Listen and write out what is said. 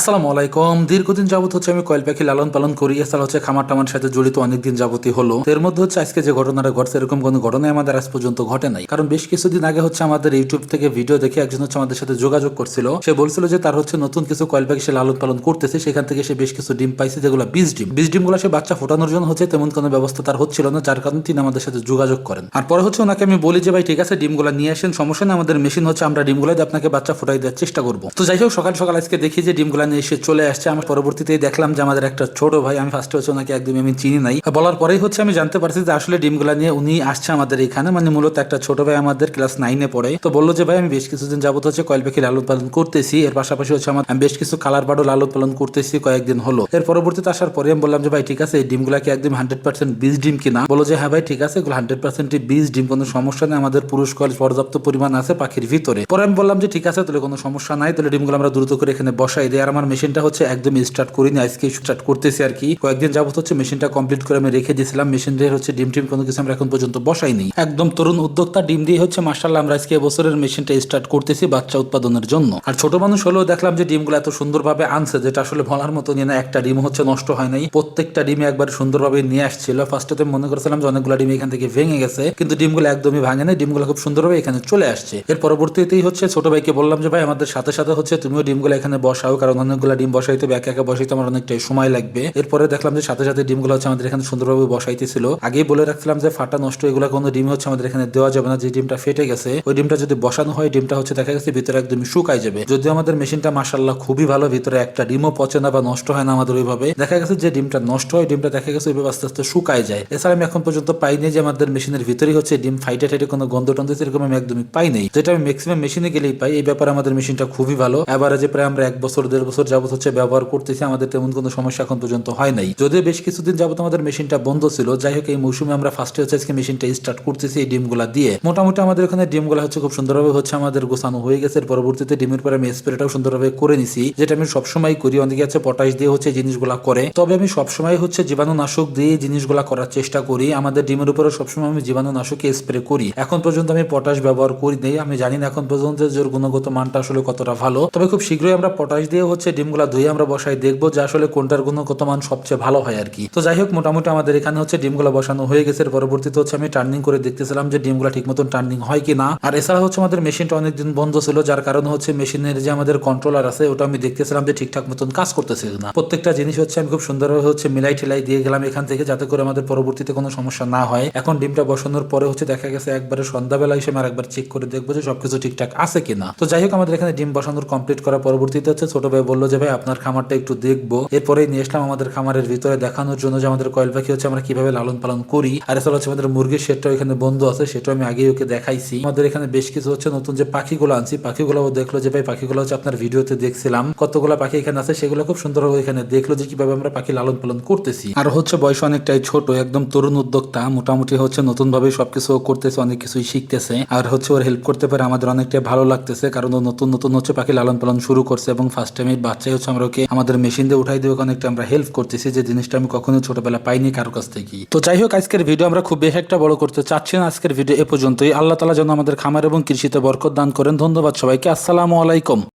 আসসালামু আলাইকুম। দীর্ঘদিন যাবত হচ্ছে আমি কয়েল পাখি লালন পালন করি। এছাড়া হচ্ছে খামার টামার সাথে জড়িত অনেকদিন যাবতই হলো। এর মধ্যে হচ্ছে আজকে যে ঘটনাটা ঘটছে, এরকম কোনো ঘটনাই আমাদের আজ পর্যন্ত ঘটে নাই। কারণ বেশ কিছুদিন আগে হচ্ছে আমাদের ইউটিউব থেকে ভিডিও দেখে একজন হচ্ছে আমাদের সাথে যোগাযোগ করছিল। সে বলছিল যে তার হচ্ছে নতুন কিছু কয়েল পাখি সে লালন পালন করতেছে। সেখান থেকে সে বেশ কিছু ডিম পাইছে, যেগুলো বীজ ডিম। বীজ ডিমগুলো সে বাচ্চা ফোটানোর জন্য হচ্ছে তেমন কোনো ব্যবস্থা তার হচ্ছিল না, যার কারণে তিনি আমাদের সাথে যোগাযোগ করেন। আর পরে হচ্ছে ওনাকে আমি বলি যে, ভাই, ঠিক আছে, ডিমগুলো নিয়ে আসেন, সমস্যা না আমাদের মেশিন হচ্ছে, আমরা ডিমগুলো দিয়ে আপনাকে বাচ্চা ফোটাই দেওয়ার চেষ্টা করব। তো যাই হোক, সকাল সকাল আজকে দেখি যে ডিমগুলো নিয়ে এসে চলে আসছে। আমি পরবর্তীতে দেখলাম যে আমাদের একটা ছোট ভাই, আমি ফার্স্টে হচ্ছে ওনাকে একদমই আমি চিনি নাই। বলার পরেই হচ্ছে আমি জানতে পারছি যে আসলে ডিমগুলা নিয়ে উনি আসছে আমাদের এখানে। মানে মূলত একটা ছোট ভাই আমাদের ক্লাস নাইনে পড়ে। তো বলল যে, ভাই, আমি বেশ কিছুদিন যাবত হচ্ছে কয়েল পাখি লালন পালন করতেছি। এর পাশাপাশি হচ্ছে আমার, আমি বেশ কিছু কালার বার্ডও লালন পালন করতেছি কয়েকদিন হলো। এর পরবর্তীতে আসার পরে আমি বললাম যে, ভাই, ঠিক আছে, এই ডিমগুলা কি একদম হান্ড্রেড পার্সেন্ট বীজ ডিম কিনা? বলো যে হ্যাঁ ভাই, ঠিক আছে, এগুলো হান্ড্রেড পার্সেন্ট বীজ ডিম। কোনো সমস্যা নেই। আমাদের পুরুষ কয়েল পর্যাপ্ত পরিমাণ আছে পাখির ভিতরে। পরে আমি বললাম যে, ঠিক আছে, তাহলে কোনো সমস্যা নাই। তাহলে ডিমগুলো আমরা দ্রুত করে এখানে বসাই দিই। আর মেশিনটা হচ্ছে একদম স্টার্ট করিনি, আজকে স্টার্ট করতেছি আর কি। কয়েকদিন যাবত হচ্ছে মেশিনটা কমপ্লিট করে আমি রেখে দিয়েছিলাম, মেশিন দিয়ে হচ্ছে ডিম টিম কোনো কিছু আমরা এখন পর্যন্ত বসাইনি একদম তরুণ উদ্যোক্তা, ডিম দিয়ে হচ্ছে মার্শাল্লাহ আমরা আজকে এবছরের মেশিনটা স্টার্ট করতেছি বাচ্চা উৎপাদনের জন্য। আর ছোট মানুষ হলেও দেখলাম যে ডিমগুলো এত সুন্দরভাবে আনছে, যেটা আসলে বলার মতো নিয়ে না, একটা ডিম হচ্ছে নষ্ট হয় নাই। প্রত্যেকটা ডিমে একবার সুন্দরভাবে নিয়ে আসছিল। ফার্স্টে তো মনে করেছিলাম যে অনেকগুলো ডিম এখান থেকে ভেঙে গেছে, কিন্তু ডিমগুলো একদমই ভাঙে নাই, ডিমগুলো খুব সুন্দরভাবে এখানে চলে আসছে। এর পরবর্তীতেই হচ্ছে ছোট ভাইকে বললাম যে, ভাই, আমাদের সাথে সাথে হচ্ছে তুমিও ডিমগুলো এখানে বসাও, কারণ অনেকগুলো ডিম বসাইতে একা একা বসাইতে আমার অনেকটাই সময় লাগবে। এরপরে দেখলাম যে সাথে সাথে ডিমগুলো হচ্ছে আমাদের এখানে সুন্দরভাবে বসাইতেছিল। আগেই বলে রাখছিলাম যে ফাটা নষ্ট এগুলো কোনো ডিম হচ্ছে আমাদের এখানে দেওয়া যাবে না, যে ডিমটা ফেটে গেছে, ওই ডিমটা যদি বসানো হয়, ডিমটা হচ্ছে দেখা গেছে ভিতরে একদমই শুকাই যাবে। যদিও আমাদের মেশিনটা মাসাল্লাহ খুবই ভালো, ভিতরে একটা ডিমও পচে না বা নষ্ট হয় না আমাদের ওইভাবে। দেখা গেছে যে ডিমটা নষ্ট হয়, ডিমটা দেখা গেছে ওইভাবে আস্তে আস্তে শুকায় যায়। এছাড়া আমি এখন পর্যন্ত পাইনি যে আমাদের মেশিনের ভিতরেই হচ্ছে ডিম ফাইটে টাইটে কোনো গন্ধ টন্ধ সেরকম আমি একদমই পাই নাই। যেটা আমি ম্যাক্সিমাম মেশিনে গেলেই পাই, এই ব্যাপারে আমাদের মেশিনটা খুবই ভালো। এবারে প্রায় আমরা এক বছর, দেড় বছর যাবত হচ্ছে ব্যবহার করতেছি, আমাদের তেমন কোনো সমস্যা এখন পর্যন্ত হয় নাই। যদিও বেশ কিছুদিন যাবত আমাদের মেশিনটা বন্ধ ছিল, যাই হোক এই মৌসুমে আমরা ফার্স্টে হচ্ছে আজকে মেশিনটা স্টার্ট করতেছি এই ডিমগুলা দিয়ে। মোটামুটি আমাদের এখানে ডিমগুলা হচ্ছে খুব সুন্দরভাবে হচ্ছে আমাদের গোছানো হয়ে গেছে পরবর্তীতে ডিমের পরে আমি স্প্রেটাও সুন্দরভাবে করে নিছি, যেটা আমি সবসময় করি, অনেকে আছে পটাশ দিয়ে হচ্ছে জিনিসগুলা করে। তবে আমি সবসময় হচ্ছে জীবাণুনাশক দিয়ে জিনিসগুলা করার চেষ্টা করি, আমাদের ডিমের উপরে সবসময় আমি জীবাণুনাশকে স্প্রে করি। এখন পর্যন্ত আমি পটাশ ব্যবহার করি নেই, আমি জানি না এখন পর্যন্ত যে গুণগত মানটা আসলে কতটা ভালো, তবে খুব শীঘ্রই আমরা পটাশ দিয়ে হচ্ছে ডিমগুলা ধুয়ে আমরা বসাই, দেখব যে আসলে কোনটার গুণগত মান সবচেয়ে ভালো হয় আর কি। তো যাই হোক, মোটামুটি আমাদের এখানে হচ্ছে ডিমগুলা বসানো হয়ে গেছে। পরবর্তীতে হচ্ছে আমি টার্নিং করে দেখতেছিলাম যে ডিমগুলা ঠিক মতন টার্নিং হয় কি না আর এছাড়া হচ্ছে আমাদের মেশিনটা অনেকদিন বন্ধ ছিল, যার কারণে হচ্ছে মেশিনের যে আমাদের কন্ট্রোলার আছে, ওটা আমি দেখতেছিলাম যে ঠিকঠাক মতন কাজ করতেছে না প্রত্যেকটা জিনিস হচ্ছে আমি খুব সুন্দরভাবে হচ্ছে মিলাই ঠেলাই দিয়ে গেলাম এখান থেকে, যাতে করে আমাদের পরবর্তীতে কোনো সমস্যা না হয়। এখন ডিমটা বসানোর পরে হচ্ছে দেখা গেছে একবারে সন্ধ্যাবেলা এসে আমি আরেকবার চেক করে দেখব যে সবকিছু ঠিকঠাক আছে কিনা। তো যাই হোক, আমাদের এখানে ডিম বসানোর কমপ্লিট করার পরবর্তীতে হচ্ছে ছোট ভাই বলল যে, ভাই, আপনার খামারটা একটু দেখব। এরপরে নিয়ে আসলাম আমাদের খামারের ভিতরে। দেখানোর জন্য যে, আমাদের কয়েল পাখি হচ্ছে আমরা কীভাবে লালন পালন করি। আর এছাড়া হচ্ছে আমাদের মুরগির শেডটা এখানে বন্ধ আছে সেটা আমি আগেই ওকে দেখাইছি। আমাদের এখানে বেশ কিছু হচ্ছে নতুন যে পাখিগুলো আনছি, পাখিগুলো দেখল যে, ভাই, পাখিগুলো হচ্ছে আপনার ভিডিওতে দেখছিলাম। কতগুলো পাখি এখানে আছে সেগুলো খুব সুন্দরভাবে এখানে দেখল যে, কীভাবে আমরা পাখি লালন পালন করতেছি। আর হচ্ছে বয়স অনেকটাই ছোট, একদম তরুণ উদ্যোক্তা, মোটামুটি হচ্ছে নতুন ভাবে সবকিছু করতেছে, অনেক কিছুই শিখতেছে। আর হচ্ছে ওর হেল্প করতে পারে আমাদের অনেকটাই ভালো লাগতেছে, কারণ ও নতুন নতুন হচ্ছে পাখি লালন পালন শুরু করছে এবং ফার্স্ট টাইম বাচ্চাই হচ্ছে আমরা ওকে আমাদের মেশিন দিয়ে উঠাই দিয়ে অনেকটা আমরা হেল্প করতেছি যে জিনিসটা আমি কখনো ছোটবেলা পাইনি কারও কাছ থেকে। তো যাই হোক, আজকের ভিডিও আমরা খুব বেশ একটা বড় করতে চাচ্ছি না আজকের ভিডিও এ পর্যন্তই। আল্লাহ তালা যেন আমাদের খামার এবং কৃষিতে বরকত দান করেন। ধন্যবাদ সবাইকে। আসসালামু আলাইকুম।